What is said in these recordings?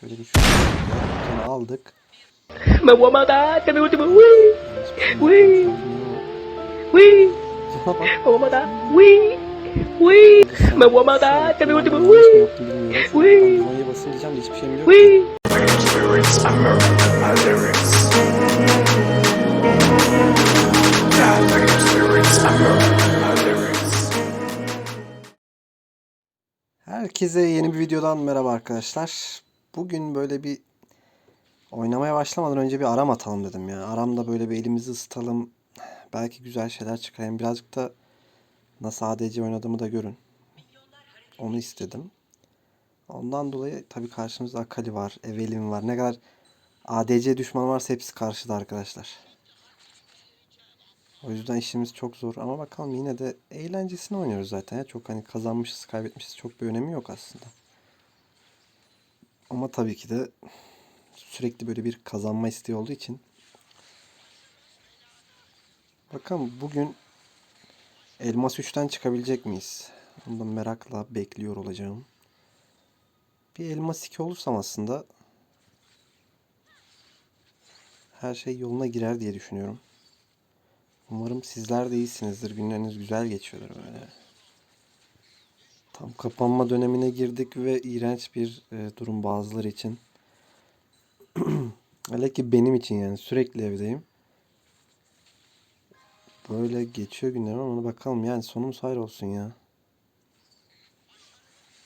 Şöyle bir şunu aldık. Me voy a matar, que me último. Uy, Uy. uy, Sana bak. me voy a matar. Uy, uy, me voy a matar, que me último. Yanlış mı Uy, yaptım bilmiyorum. Uy. Ben Vanya basın diyeceğim de hiçbir şeyim yok. uy. lyrics, I murder my lyrics. God, look at these lyrics, I murder my lyrics. Herkese yeni bir videodan merhaba arkadaşlar. Bugün böyle bir oynamaya başlamadan önce bir aram atalım dedim ya. Aramda böyle bir elimizi ısıtalım. Belki güzel şeyler çıkar. Hem birazcık da nasıl ADC oynadığımı da görün. Onu istedim. Ondan dolayı tabii karşımızda Akali var, Evelyn var. Ne kadar ADC düşman varsa hepsi karşıda arkadaşlar. O yüzden işimiz çok zor ama bakalım yine de eğlencesini oynuyoruz zaten ya. Çok hani kazanmışız, kaybetmişiz çok bir önemi yok aslında. Ama tabii ki de sürekli böyle bir kazanma isteği olduğu için. Bakalım bugün Elmas 3'ten çıkabilecek miyiz? Onu da merakla bekliyor olacağım. Bir Elmas 2 olursam aslında her şey yoluna girer diye düşünüyorum. Umarım sizler de iyisinizdir. Günleriniz güzel geçiyordur böyle. Tam kapanma dönemine girdik ve iğrenç bir e, durum bazıları için. Hele ki benim için yani sürekli evdeyim. Böyle geçiyor günlerim ama ona bakalım yani sonumuz hayır olsun ya.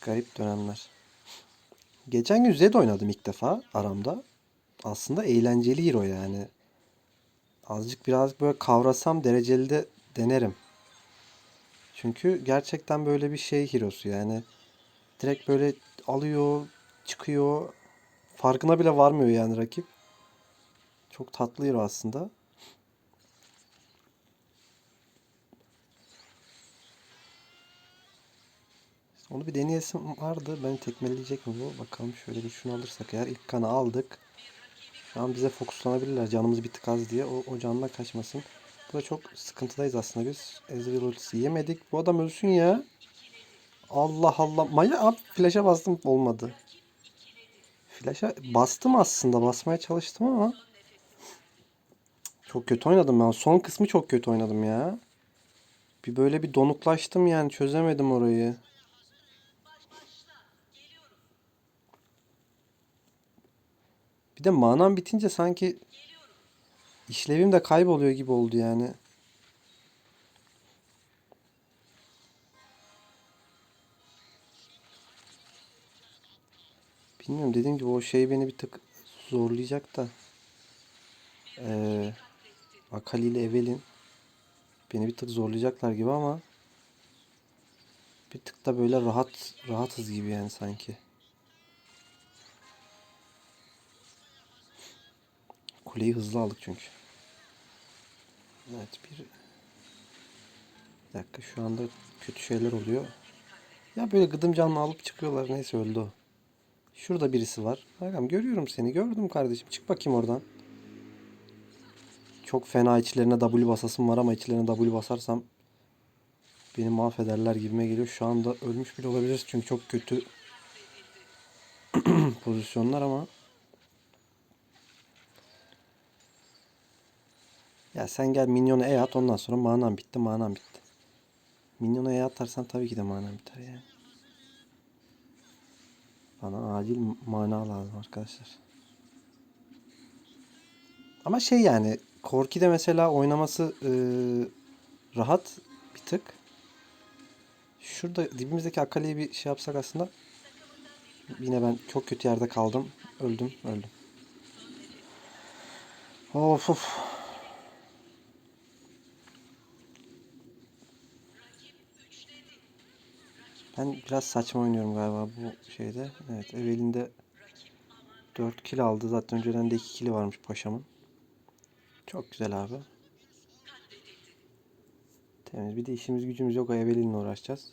Garip dönemler. Geçen gün Zed oynadım ilk defa aramda. Aslında eğlenceli hero yani. Azıcık birazcık böyle kavrasam dereceli de denerim. Çünkü gerçekten böyle bir şey hero'su yani. Direkt böyle alıyor, çıkıyor. Farkına bile varmıyor yani rakip. Çok tatlı hero aslında. Onu bir deneyesim vardı. Ben tekmeleyecek mi bu? Bakalım şöyle bir şunu alırsak eğer. ilk kanı aldık. Şu an bize fokuslanabilirler. Canımız bir tık az diye. O, o canına kaçmasın. Burada çok sıkıntıdayız aslında biz. Ezreal ultisi yemedik. Bu adam ölsün ya. Allah Allah. Maya abi flash'a bastım olmadı. Flash'a bastım aslında. Basmaya çalıştım ama. Çok kötü oynadım ben. Son kısmı çok kötü oynadım ya. Bir böyle bir donuklaştım yani. Çözemedim orayı. Bir de manam bitince sanki işlevim de kayboluyor gibi oldu yani. Bilmiyorum dediğim gibi o şey beni bir tık zorlayacak da. Ee, Akali ile Evelyn beni bir tık zorlayacaklar gibi ama bir tık da böyle rahat rahatız gibi yani sanki. Kuleyi hızlı aldık çünkü. Evet bir... bir dakika şu anda kötü şeyler oluyor. Ya böyle gıdım canlı alıp çıkıyorlar. Neyse öldü o. Şurada birisi var. Bakalım görüyorum seni. Gördüm kardeşim. Çık bakayım oradan. Çok fena içlerine W basasım var ama içlerine W basarsam beni mahvederler gibime geliyor. Şu anda ölmüş bile olabiliriz çünkü çok kötü pozisyonlar ama Ya sen gel minyona E at ondan sonra manan bitti manan bitti. Minyona E atarsan tabii ki de manan biter yani. Bana acil mana lazım arkadaşlar. Ama şey yani Korki'de mesela oynaması eee, rahat bir tık. Şurada dibimizdeki Akali'yi bir şey yapsak aslında. Yine ben çok kötü yerde kaldım. Öldüm, öldüm. Of of. Ben biraz saçma oynuyorum galiba bu şeyde. Evet Evelyn'de 4 kill aldı. Zaten önceden de 2 kill varmış paşamın. Çok güzel abi. Temiz. Bir de işimiz gücümüz yok. O Evelyn'le uğraşacağız.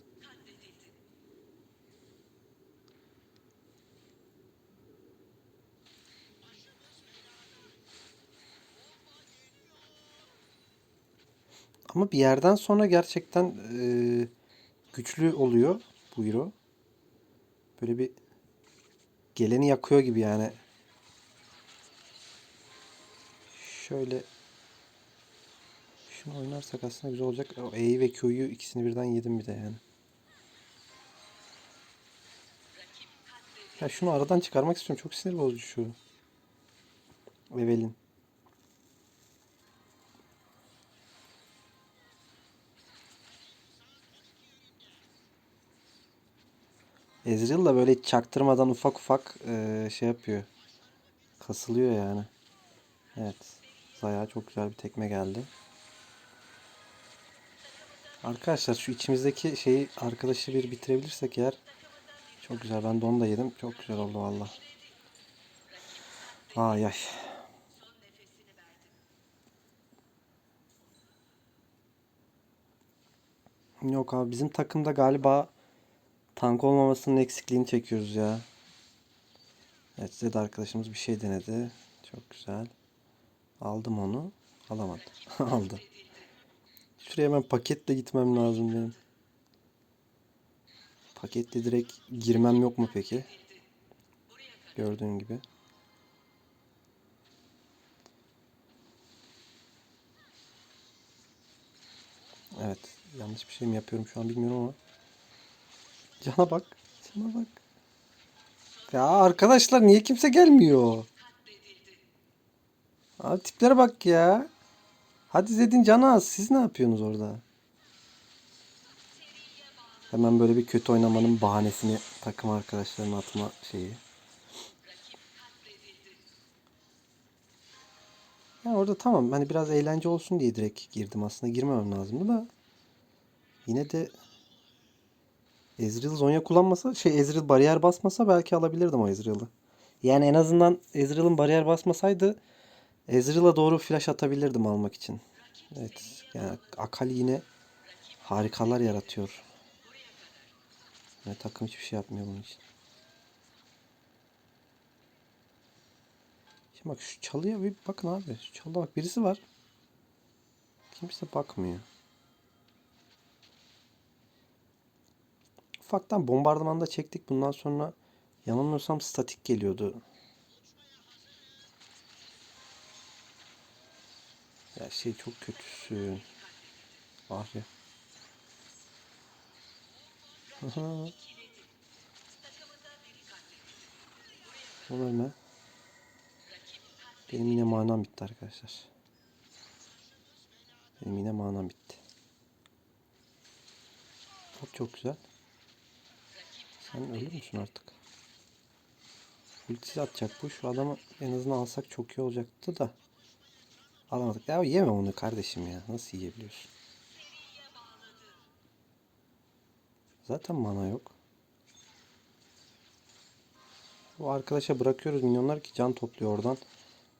Ama bir yerden sonra gerçekten eee, güçlü oluyor bu hero. Böyle bir geleni yakıyor gibi yani. Şöyle şunu oynarsak aslında güzel olacak. O E'yi ve Q'yu ikisini birden yedim bir de yani. Ya şunu aradan çıkarmak istiyorum. Çok sinir bozucu şu. Evelin. Ezreal da böyle hiç çaktırmadan ufak ufak eee, şey yapıyor. Kasılıyor yani. Evet. Zaya çok güzel bir tekme geldi. Arkadaşlar şu içimizdeki şeyi arkadaşı bir bitirebilirsek eğer çok güzel. Ben de onu da yedim. Çok güzel oldu valla. Ay ay. Yok abi bizim takımda galiba tank olmamasının eksikliğini çekiyoruz ya. Evet size de arkadaşımız bir şey denedi. Çok güzel. Aldım onu. Alamadım. Aldım. Şuraya hemen paketle gitmem lazım benim. Paketle direkt girmem yok mu peki? Gördüğün gibi. Evet. Yanlış bir şey mi yapıyorum şu an bilmiyorum ama. Cana bak. Cana bak. Ya arkadaşlar niye kimse gelmiyor? Abi tiplere bak ya. Hadi Zed'in canı az. Siz ne yapıyorsunuz orada? Hemen böyle bir kötü oynamanın bahanesini takım arkadaşlarına atma şeyi. Ya orada tamam hani biraz eğlence olsun diye direkt girdim aslında girmemem lazımdı da yine de Ezreal Zonya kullanmasa şey Ezreal bariyer basmasa belki alabilirdim o Ezreal'ı. Yani en azından Ezreal'ın bariyer basmasaydı Ezreal'a doğru flash atabilirdim almak için. Evet yani Akali yine harikalar yaratıyor. Ve takım hiçbir şey yapmıyor bunun için. Şimdi bak şu çalıya bir bakın abi. Şu çalıda bak birisi var. Kimse bakmıyor. Ufaktan bombardımanda çektik. Bundan sonra yanılmıyorsam statik geliyordu. Ya şey çok kötüsün. Ah ya. Aha. O ölme. Benim yine manam bitti arkadaşlar. Benim yine manam bitti. Çok çok güzel. Sen ölür müsün artık? Ultisi atacak bu. Şu adamı en azından alsak çok iyi olacaktı da. Alamadık. Ya yeme onu kardeşim ya. Nasıl yiyebiliyorsun? Zaten mana yok. Bu arkadaşa bırakıyoruz minyonlar ki can topluyor oradan.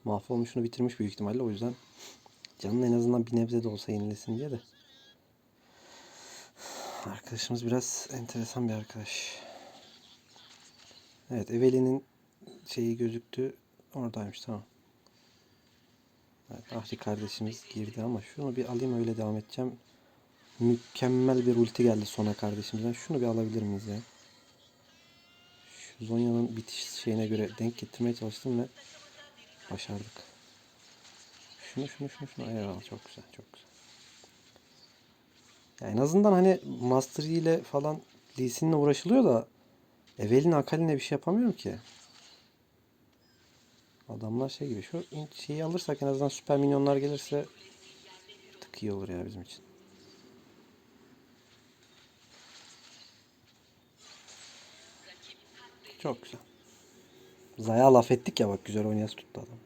Mahvolmuşunu bitirmiş büyük ihtimalle. O yüzden canın en azından bir nebze de olsa yenilesin diye de. Arkadaşımız biraz enteresan bir arkadaş. Evet Eveli'nin şeyi gözüktü. Oradaymış tamam. Evet, Ahri kardeşimiz girdi ama şunu bir alayım öyle devam edeceğim. Mükemmel bir ulti geldi sona kardeşimizden. Şunu bir alabilir miyiz ya? Şu Zonya'nın bitiş şeyine göre denk getirmeye çalıştım ve başardık. Şunu şunu şunu şunu eyvallah çok güzel çok güzel. Ya en azından hani Master ile falan Lee Sin'le uğraşılıyor da Evelyn Akali'ne bir şey yapamıyorum ki. Adamlar şey gibi şu şeyi alırsak en azından süper minyonlar gelirse tık iyi olur ya bizim için. Çok güzel. Zaya laf ettik ya bak güzel oynayası tuttu adam.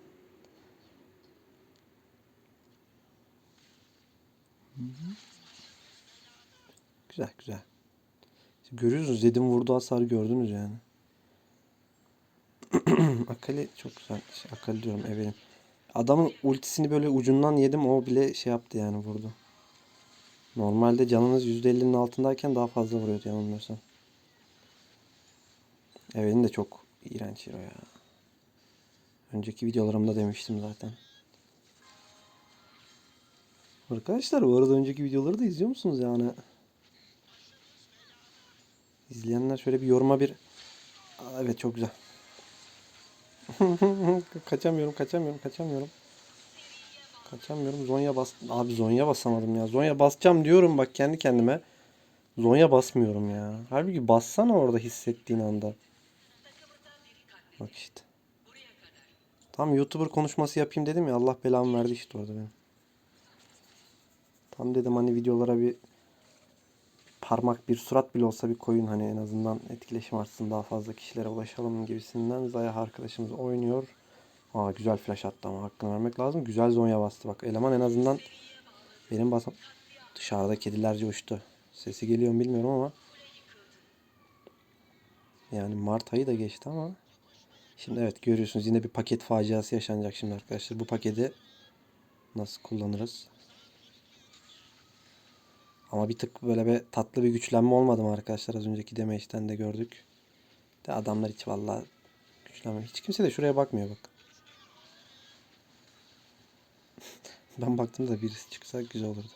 Güzel güzel. Görüyorsunuz Zed'in vurduğu hasarı gördünüz yani. Akali çok güzel. Akali diyorum Evelyn. Adamın ultisini böyle ucundan yedim o bile şey yaptı yani vurdu. Normalde canınız %50'nin altındayken daha fazla vuruyordu yanılmıyorsam. Evelyn de çok iğrenç hero ya. Önceki videolarımda demiştim zaten. Arkadaşlar bu arada önceki videoları da izliyor musunuz yani? İzleyenler şöyle bir yoruma bir... Aa, evet çok güzel. kaçamıyorum, kaçamıyorum, kaçamıyorum. Kaçamıyorum. Zonya bas. Abi Zonya basamadım ya. Zonya basacağım diyorum bak kendi kendime. Zonya basmıyorum ya. Halbuki bassana orada hissettiğin anda. Bak işte. Tam YouTuber konuşması yapayım dedim ya. Allah belamı verdi işte orada benim. Tam dedim hani videolara bir parmak bir surat bile olsa bir koyun hani en azından etkileşim artsın daha fazla kişilere ulaşalım gibisinden Zaya arkadaşımız oynuyor. Aa güzel flash attı ama hakkını vermek lazım. Güzel zonya bastı bak. Eleman en azından benim basam dışarıda kedilerce uçtu. Sesi geliyor mu bilmiyorum ama yani Mart ayı da geçti ama şimdi evet görüyorsunuz yine bir paket faciası yaşanacak şimdi arkadaşlar. Bu paketi nasıl kullanırız? Ama bir tık böyle bir tatlı bir güçlenme olmadı mı arkadaşlar? Az önceki damage'den de gördük. De adamlar hiç vallahi güçlenme. Hiç kimse de şuraya bakmıyor bak. ben baktım da birisi çıksa güzel olurdu.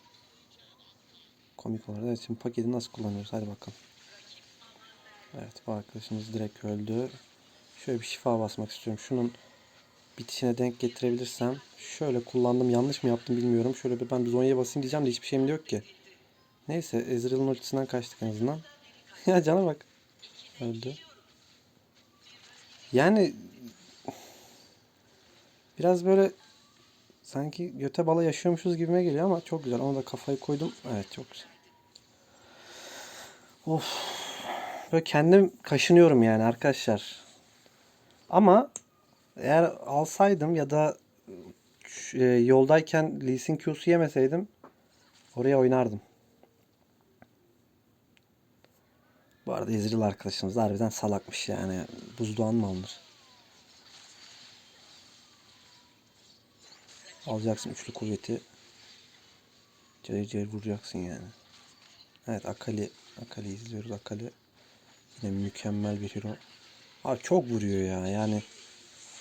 Komik olurdu. Evet şimdi paketi nasıl kullanıyoruz? Hadi bakalım. Evet bu arkadaşımız direkt öldü. Şöyle bir şifa basmak istiyorum. Şunun bitişine denk getirebilirsem. Şöyle kullandım. Yanlış mı yaptım bilmiyorum. Şöyle bir ben bir zonyaya basayım diyeceğim de hiçbir şeyim de yok ki. Neyse Ezreal'ın ultisinden kaçtık en azından. ya cana bak. Öldü. Yani biraz böyle sanki göte bala yaşıyormuşuz gibime geliyor ama çok güzel. Ona da kafayı koydum. Evet çok güzel. Of. Böyle kendim kaşınıyorum yani arkadaşlar. Ama eğer alsaydım ya da e, yoldayken Lee Sin Q'su yemeseydim oraya oynardım. Bu arada Ezreal arkadaşımız da harbiden salakmış yani. Buzdoğan mı alınır? Alacaksın üçlü kuvveti. Cayır cayır vuracaksın yani. Evet Akali. Akali izliyoruz. Akali yine mükemmel bir hero. Abi çok vuruyor ya yani.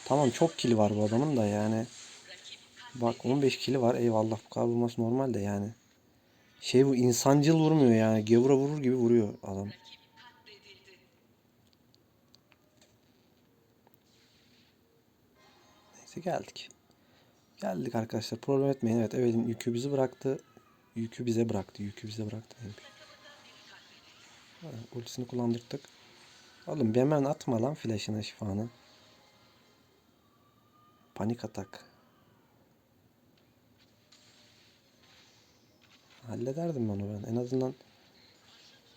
Tamam çok kill var bu adamın da yani. Bak 15 kili var. Eyvallah bu kadar vurması normal de yani. Şey bu insancıl vurmuyor yani. Gevura vurur gibi vuruyor adam. Geldik. Geldik arkadaşlar. Problem etmeyin. Evet Evelyn yükü bizi bıraktı. Yükü bize bıraktı. Yükü bize bıraktı. Evet, ultisini kullandırdık. Oğlum bir hemen atma lan flash'ını şifanı. Panik atak. Hallederdim onu ben. En azından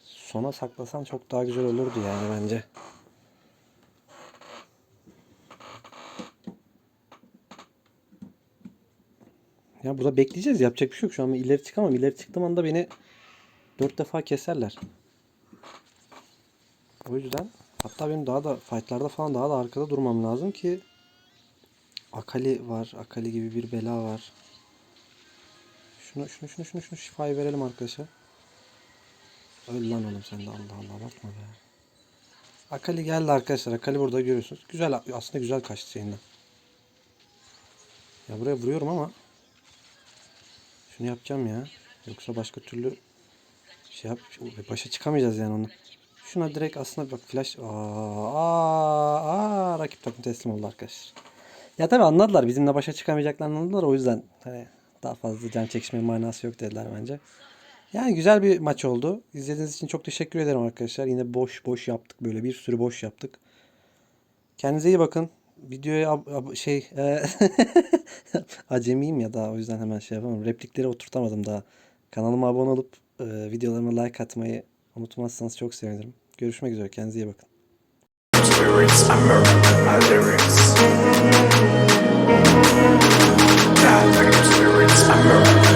sona saklasan çok daha güzel olurdu yani bence. Ya burada bekleyeceğiz. Yapacak bir şey yok. Şu an ileri çıkamam. İleri çıktığım anda beni dört defa keserler. O yüzden hatta benim daha da fightlarda falan daha da arkada durmam lazım ki Akali var. Akali gibi bir bela var. Şunu şunu şunu şunu şunu şifayı verelim arkadaşa. Öl lan oğlum sen de Allah Allah bakma be. Akali geldi arkadaşlar. Akali burada görüyorsunuz. Güzel aslında güzel kaçtı şeyinden. Ya buraya vuruyorum ama şunu yapacağım ya. Yoksa başka türlü şey yap başa çıkamayacağız yani onu. Şuna direkt aslında bak flash aa, aa, aa rakip takım teslim oldu arkadaşlar. Ya tabi anladılar bizimle başa çıkamayacaklarını anladılar o yüzden hani daha fazla can çekişme manası yok dediler bence. Yani güzel bir maç oldu. İzlediğiniz için çok teşekkür ederim arkadaşlar. Yine boş boş yaptık böyle bir sürü boş yaptık. Kendinize iyi bakın videoya şey e, acemiyim ya daha o yüzden hemen şey yapamam. Replikleri oturtamadım daha. Kanalıma abone olup e, videolarıma like atmayı unutmazsanız çok sevinirim. Görüşmek üzere. Kendinize iyi bakın. Lyrics, I'm murdering my lyrics. Bad lyrics, I'm murdering.